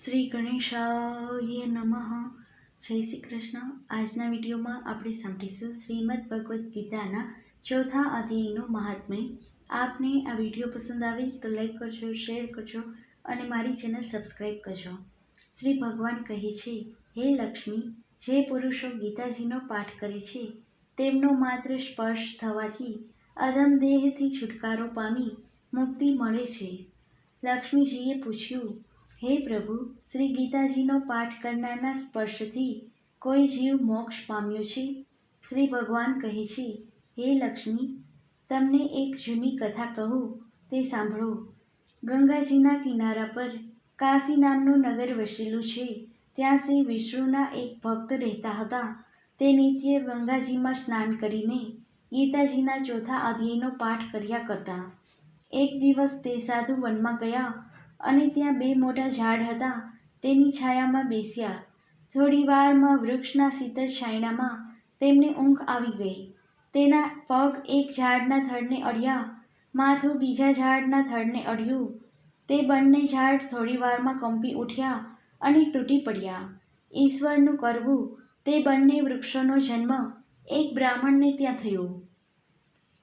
શ્રી ગણેશાય નમઃ. જય શ્રી કૃષ્ણ. આજના વિડીયોમાં આપણે સાંભળીશું શ્રીમદ ભગવદ્ ગીતાના ચોથા અધ્યાયનું મહાત્મ્ય. આપને આ વીડિયો પસંદ આવે તો લાઈક કરજો, શેર કરજો અને મારી ચેનલ સબસ્ક્રાઈબ કરજો. શ્રી ભગવાન કહે છે, હે લક્ષ્મી, જે પુરુષો ગીતાજીનો પાઠ કરે છે, તેમનો માત્ર સ્પર્શ થવાથી અધમ દેહથી છુટકારો પામી મુક્તિ મળે છે. લક્ષ્મીજીએ પૂછ્યું હે પ્રભુ, શ્રી ગીતાજીનો પાઠ કરનારના સ્પર્શથી કોઈ જીવ મોક્ષ પામ્યો છે? શ્રી ભગવાન કહે છે, હે લક્ષ્મી, તમને એક જૂની કથા કહું, તે સાંભળો. ગંગાજીના કિનારા પર કાશી નામનું નગર વસેલું છે. ત્યાં શ્રી વિષ્ણુના એક ભક્ત રહેતા હતા. તે નિત્ય ગંગાજીમાં સ્નાન કરીને ગીતાજીના ચોથા અધ્યાયનો પાઠ કર્યા કરતા. એક દિવસ તે સાધુ વનમાં ગયા અને ત્યાં બે મોટા ઝાડ હતા. તેની છાયામાં બેસ્યા. થોડી વારમાં વૃક્ષના શીતળ છાયણામાં તેમને ઊંઘ આવી ગઈ. તેના પગ એક ઝાડના થડને અડ્યા. માથું બીજા ઝાડના થડને અડ્યું. તે બંને ઝાડ થોડી વારમાં કંપી ઉઠ્યા અને તૂટી પડ્યા. ઈશ્વરનું કરવું તે બંને વૃક્ષોનો જન્મ એક બ્રાહ્મણને ત્યાં થયો.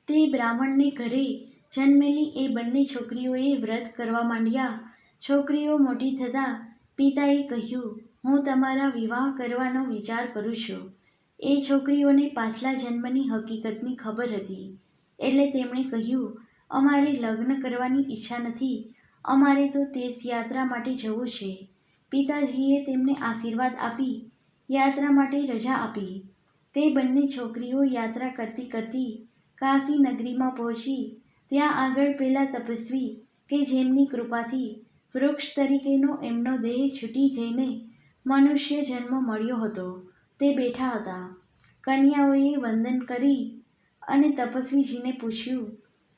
તે બ્રાહ્મણને ઘરે જન્મેલી એ બંને છોકરીઓએ વ્રત કરવા માંડ્યા. છોકરીઓ મોટી થતાં પિતાએ કહ્યું, હું તમારા વિવાહ કરવાનો વિચાર કરું છું. એ છોકરીઓને પાછલા જન્મની હકીકતની ખબર હતી. એટલે તેમણે કહ્યું, અમારે લગ્ન કરવાની ઈચ્છા નથી. અમારે તો તીર્થયાત્રા માટે જવું છે. પિતાજીએ તેમને આશીર્વાદ આપી, યાત્રા માટે રજા આપી. તે બંને છોકરીઓ યાત્રા કરતી કરતી કાશી નગરીમાં પહોંચી ત્યાં આગળ પેલા તપસ્વી કે જેમની કૃપાથી વૃક્ષ તરીકેનો એમનો દેહ છૂટી જઈને મનુષ્ય જન્મ મળ્યો હતો. તે બેઠા હતા. કન્યાઓએ વંદન કરી અને તપસ્વીજીને પૂછ્યું,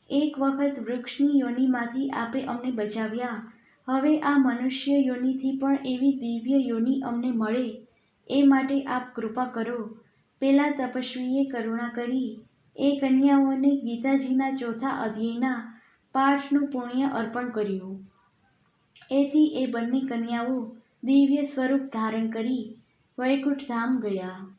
એક વખત વૃક્ષની યોનિમાંથી આપે અમને બચાવ્યા. હવે આ મનુષ્ય યોનિથી પણ એવી દિવ્ય યોનિ અમને મળે. એ માટે આપ કૃપા કરો. પેલા તપસ્વીએ કરુણા કરી એ કન્યાઓને ગીતાજીના ચોથા અધ્યયના પાઠનું પુણ્ય અર્પણ કર્યું. એથી એ બંને કન્યાઓ દિવ્ય સ્વરૂપ ધારણ કરી વૈકુંઠ ધામ ગયા.